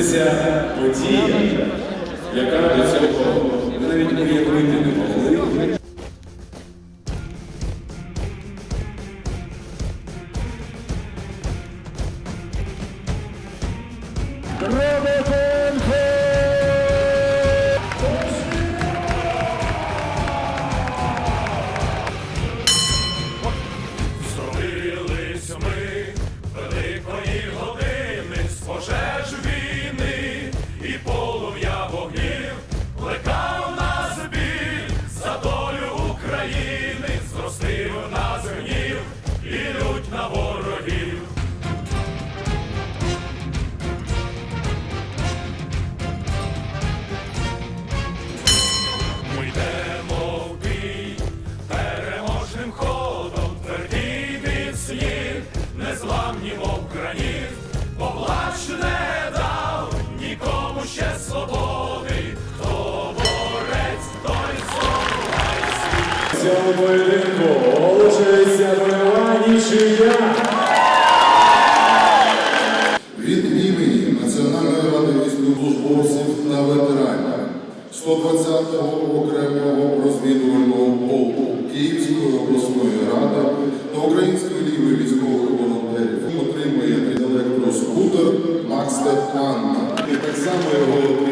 відбудеться подія, яка до цього навіть уявити не могли. Зробились ще свободи, хто борець, той світ. В цьому поєдинку оголошується бойова нічия. Від імені Національної ради військовослужбовців та ветеранів 120-го окремого розвідувального полку Київської обласної ради та Української ліги військових волонтерів отримує електроскутер Макстер Анна. Так само його